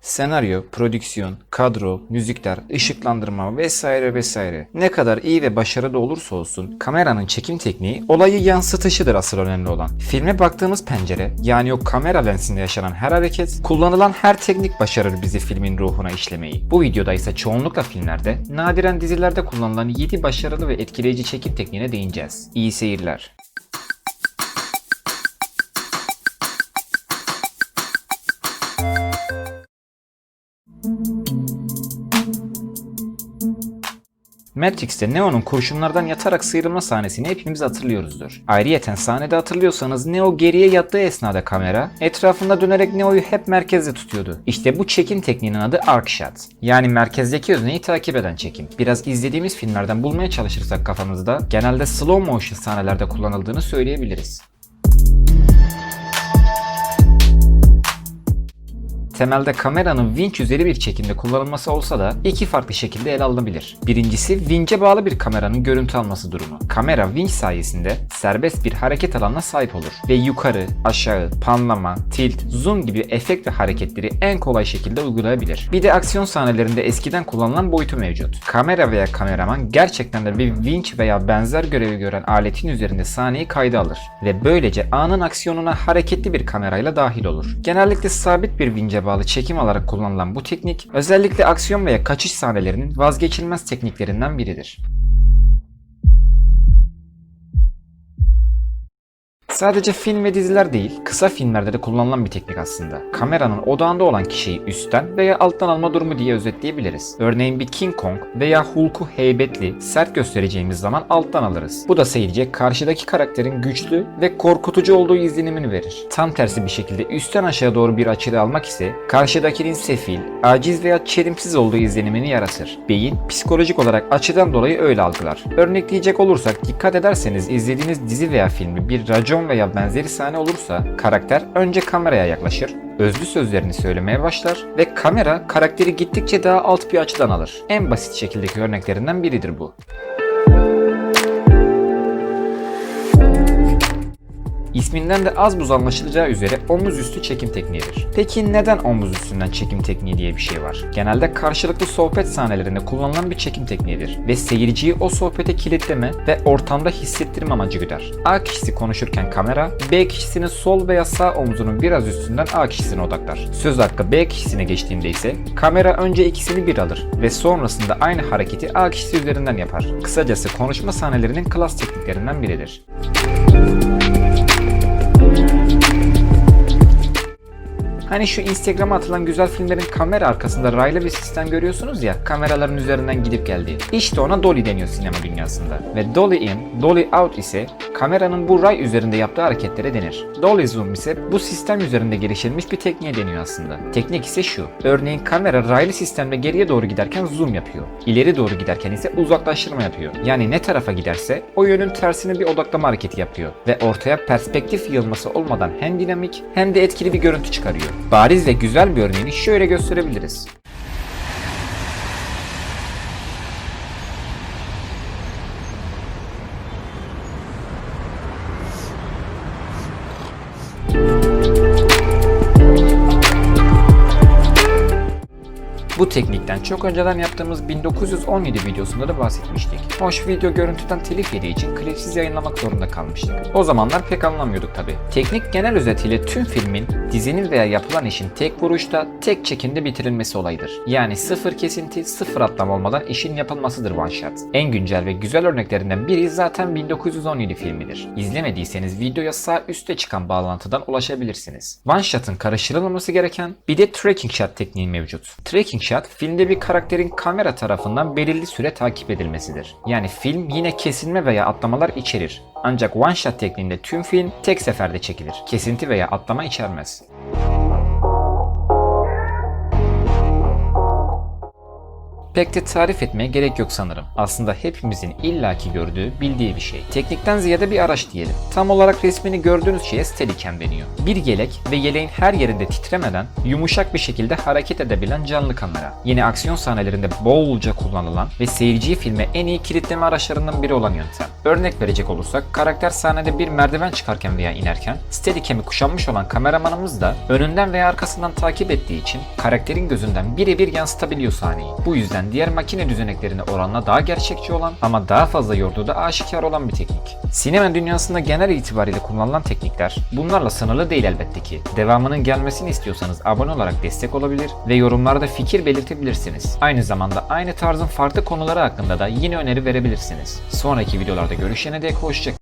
Senaryo, prodüksiyon, kadro, müzikler, ışıklandırma vesaire vesaire. Ne kadar iyi ve başarılı olursa olsun kameranın çekim tekniği olayı yansıtışıdır asıl önemli olan. Filme baktığımız pencere yani o kamera lensinde yaşanan her hareket, kullanılan her teknik başarır bizi filmin ruhuna işlemeyi. Bu videoda ise çoğunlukla filmlerde, nadiren dizilerde kullanılan 7 başarılı ve etkileyici çekim tekniğine değineceğiz. İyi seyirler. Matrix'te Neo'nun kurşunlardan yatarak sıyrılma sahnesini hepimiz hatırlıyoruzdur. Ayrıyeten sahnede hatırlıyorsanız Neo geriye yattığı esnada kamera etrafında dönerek Neo'yu hep merkezde tutuyordu. İşte bu çekim tekniğinin adı arc shot. Yani merkezdeki özneyi takip eden çekim. Biraz izlediğimiz filmlerden bulmaya çalışırsak kafamızda genelde slow motion sahnelerde kullanıldığını söyleyebiliriz. Temelde kameranın vinç üzeri bir çekimde kullanılması olsa da iki farklı şekilde ele alınabilir. Birincisi vinçe bağlı bir kameranın görüntü alması durumu. Kamera vinç sayesinde serbest bir hareket alanına sahip olur ve yukarı, aşağı, panlama, tilt, zoom gibi efekt ve hareketleri en kolay şekilde uygulayabilir. Bir de aksiyon sahnelerinde eskiden kullanılan boyutu mevcut. Kamera veya kameraman gerçekten de bir vinç veya benzer görevi gören aletin üzerinde sahneyi kayda alır ve böylece anın aksiyonuna hareketli bir kamerayla dahil olur. Genellikle sabit bir vince bağlı çekim alarak kullanılan bu teknik özellikle aksiyon veya kaçış sahnelerinin vazgeçilmez tekniklerinden biridir. Sadece film ve diziler değil, kısa filmlerde de kullanılan bir teknik aslında. Kameranın odağında olan kişiyi üstten veya alttan alma durumu diye özetleyebiliriz. Örneğin bir King Kong veya Hulk'u heybetli, sert göstereceğimiz zaman alttan alırız. Bu da seyirciye karşıdaki karakterin güçlü ve korkutucu olduğu izlenimini verir. Tam tersi bir şekilde üstten aşağı doğru bir açıda almak ise karşıdakinin sefil, aciz veya çelimsiz olduğu izlenimini yaratır. Beyin psikolojik olarak açıdan dolayı öyle algılar. Örnekleyecek olursak dikkat ederseniz izlediğiniz dizi veya filmi bir racon veya benzeri sahne olursa karakter önce kameraya yaklaşır, özlü sözlerini söylemeye başlar ve kamera karakteri gittikçe daha alt bir açıdan alır. En basit şekildeki örneklerinden biridir bu. İsminden de az buz anlaşılacağı üzere omuz üstü çekim tekniğidir. Peki neden omuz üstünden çekim tekniği diye bir şey var? Genelde karşılıklı sohbet sahnelerinde kullanılan bir çekim tekniğidir ve seyirciyi o sohbete kilitleme ve ortamda hissettirme amacı güder. A kişisi konuşurken kamera, B kişisinin sol veya sağ omzunun biraz üstünden A kişisine odaklar. Söz hakkı B kişisine geçtiğinde ise kamera önce ikisini bir alır ve sonrasında aynı hareketi A kişisi üzerinden yapar. Kısacası konuşma sahnelerinin klas tekniklerinden biridir. Hani şu Instagram'a atılan güzel filmlerin kamera arkasında raylı bir sistem görüyorsunuz ya, kameraların üzerinden gidip geldiği. İşte ona dolly deniyor sinema dünyasında. Ve dolly in, dolly out ise kameranın bu ray üzerinde yaptığı hareketlere denir. Dolly zoom ise bu sistem üzerinde geliştirilmiş bir tekniğe deniyor aslında. Teknik ise şu. Örneğin kamera raylı sistemde geriye doğru giderken zoom yapıyor. İleri doğru giderken ise uzaklaştırma yapıyor. Yani ne tarafa giderse o yönün tersine bir odaklama hareketi yapıyor. Ve ortaya perspektif yığılması olmadan hem dinamik hem de etkili bir görüntü çıkarıyor. Bariz ve güzel bir örneğini şöyle gösterebiliriz. Bu teknikten çok önceden yaptığımız 1917 videosunda da bahsetmiştik. Hoş video görüntüden telif yediği için klipsiz yayınlamak zorunda kalmıştık. O zamanlar pek anlamıyorduk tabi. Teknik genel özetiyle tüm filmin, dizinin veya yapılan işin tek vuruşta, tek çekimde bitirilmesi olayıdır. Yani sıfır kesinti, sıfır atlama olmadan işin yapılmasıdır one shot. En güncel ve güzel örneklerinden biri zaten 1917 filmidir. İzlemediyseniz videoya sağ üstte çıkan bağlantıdan ulaşabilirsiniz. One shot'ın karıştırılmaması gereken bir de tracking shot tekniği mevcut. Tracking shot filmde bir karakterin kamera tarafından belirli süre takip edilmesidir. Yani film yine kesilme veya atlamalar içerir. Ancak one shot tekniğinde tüm film tek seferde çekilir. Kesinti veya atlama içermez. Pek tarif etmeye gerek yok sanırım. Aslında hepimizin illaki gördüğü, bildiği bir şey. Teknikten ziyade bir araç diyelim. Tam olarak resmini gördüğünüz şeye Steadicam deniyor. Bir yelek ve yeleğin her yerinde titremeden yumuşak bir şekilde hareket edebilen canlı kamera. Yine aksiyon sahnelerinde bolca kullanılan ve seyirciyi filme en iyi kilitleme araçlarından biri olan yöntem. Örnek verecek olursak karakter sahnede bir merdiven çıkarken veya inerken Steadicam'i kuşanmış olan kameramanımız da önünden veya arkasından takip ettiği için karakterin gözünden birebir yansıtabiliyor sahneyi. Bu yüzden diğer makine düzeneklerine oranla daha gerçekçi olan ama daha fazla yorduğu da aşikar olan bir teknik. Sinema dünyasında genel itibariyle kullanılan teknikler bunlarla sınırlı değil elbette ki. Devamının gelmesini istiyorsanız abone olarak destek olabilir ve yorumlarda fikir belirtebilirsiniz. Aynı zamanda aynı tarzın farklı konuları hakkında da yine öneri verebilirsiniz. Sonraki videolarda görüşene dek hoşçakalın.